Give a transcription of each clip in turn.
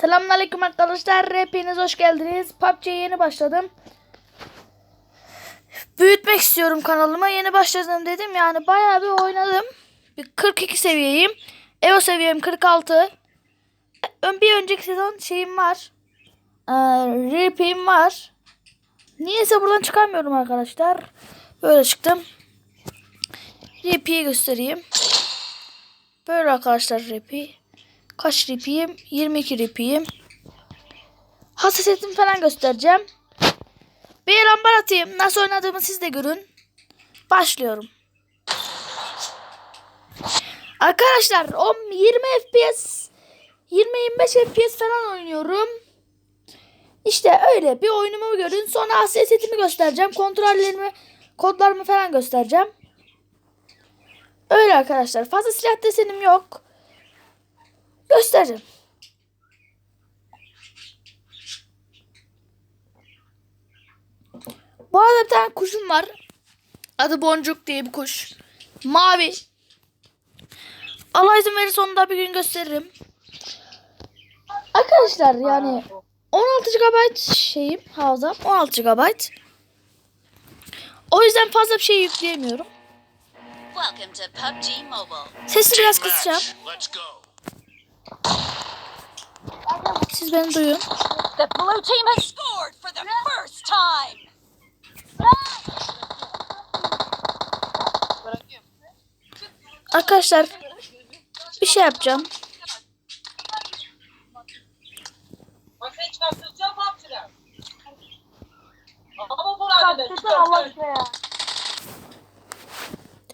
Selamünaleyküm arkadaşlar. Hepiniz hoş geldiniz. PUBG'ye yeni başladım. Büyütmek istiyorum kanalımı. Yeni başladım dedim. Yani bayağı bir oynadım. Bir 42 seviyeyim. Evo seviyem 46. Ön bir önceki sezon şeyim var. Ee, var. Niyeyse buradan çıkamıyorum arkadaşlar. Böyle çıktım. Reap'i göstereyim. Böyle arkadaşlar Reap'i. Kaç ripiyim? 22 ripiyim. Hassasiyetimi falan göstereceğim. Bir lambar atayım. Nasıl oynadığımı siz de görün. Başlıyorum. Arkadaşlar 10 20 FPS 20-25 FPS falan oynuyorum. İşte öyle bir oyunumu görün. Sonra hassasiyetimi göstereceğim. Kontrollerimi, kodlarımı falan göstereceğim. Öyle arkadaşlar. Fazla silah desenim yok. Göstereceğim. Bu arada bir tane kuşum var. Adı Boncuk diye bir kuş. Mavi. Allah izin verirse onu da bir gün gösteririm. Arkadaşlar yani 16 GB şeyim havzam 16 GB. O yüzden fazla bir şey yükleyemiyorum. Welcome to PUBG Mobile. Sesi biraz kısacağım. Siz beni duyun. The blue team has scored for the first time. Arkadaşlar bir şey yapacağım.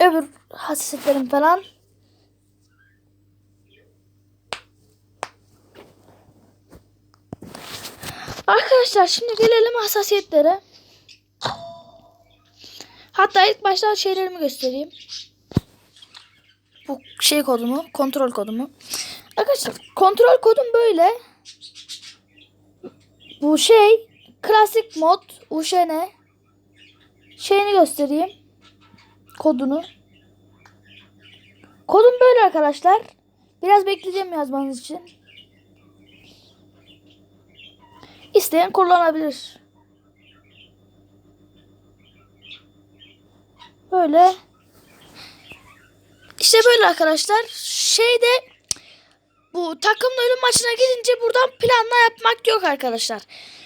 Öbür hassasiyetlerim falan. Arkadaşlar şimdi gelelim hassasiyetlere. Hatta ilk başta şeylerimi göstereyim. Bu şey kodumu, kontrol kodumu. Arkadaşlar kontrol kodum böyle. Bu şey klasik mod UŞN şeyini göstereyim kodunu. Kodum böyle arkadaşlar. Biraz bekleyeceğim yazmanız için. İsteyen kullanabilir. Böyle. İşte böyle arkadaşlar. Şeyde bu takımla ölüm maçına gidince buradan planla yapmak yok arkadaşlar.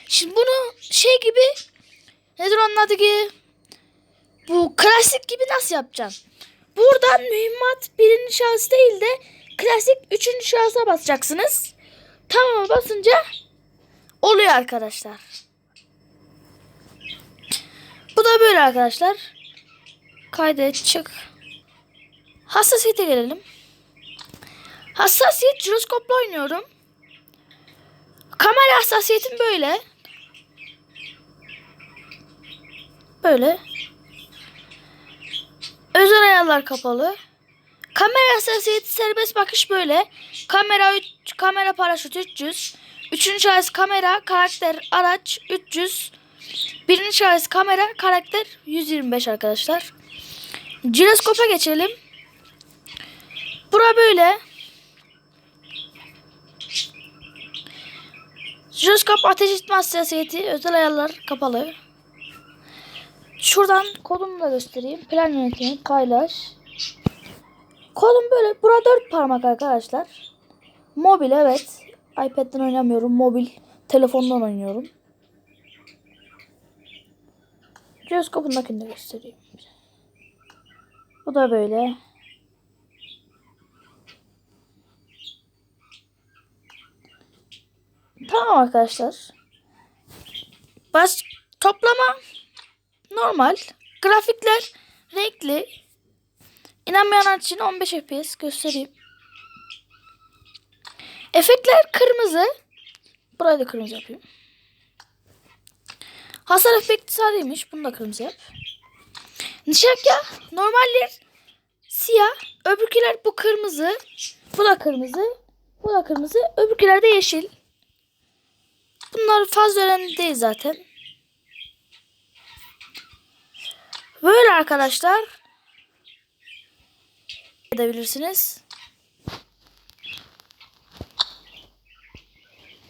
Şimdi bunu şey gibi nedir onun adı ki bu klasik gibi nasıl yapacaksın? Buradan mühimmat birinci şahıs değil de klasik üçüncü şahısa basacaksınız. Tamam basınca oluyor arkadaşlar. Bu da böyle arkadaşlar. Kaydet çık. Hassasiyete gelelim. Hassasiyet jiroskopla oynuyorum. Kamera hassasiyetim böyle. Böyle. Özel ayarlar kapalı. Kamera hassasiyeti serbest bakış böyle. Kamera 3, kamera paraşüt 300. Üçüncü şahıs kamera, karakter, araç 300. Birinci şahıs kamera, karakter 125 arkadaşlar. Jiroskopa geçelim. Bura böyle. Jiroskop ateş etme hassasiyeti, özel ayarlar kapalı. Şuradan kodumu da göstereyim. Plan yönetimi, paylaş. Kodum böyle. Burada dört parmak arkadaşlar. Mobil evet. iPad'den oynamıyorum. Mobil. Telefondan oynuyorum. Jiroskopundakini de göstereyim. Bu da böyle. Tamam arkadaşlar. Bas toplama normal. Grafikler renkli. İnanmayanlar için 15 FPS göstereyim. Efektler kırmızı. Burayı da kırmızı yapayım. Hasar efekti sarıymış. Bunu da kırmızı yap. Nişakya normaller siyah. Öbürküler bu kırmızı. Bu da kırmızı. Bu da kırmızı. Öbürküler de yeşil. Bunlar fazla önemli değil zaten. Böyle arkadaşlar. Edebilirsiniz.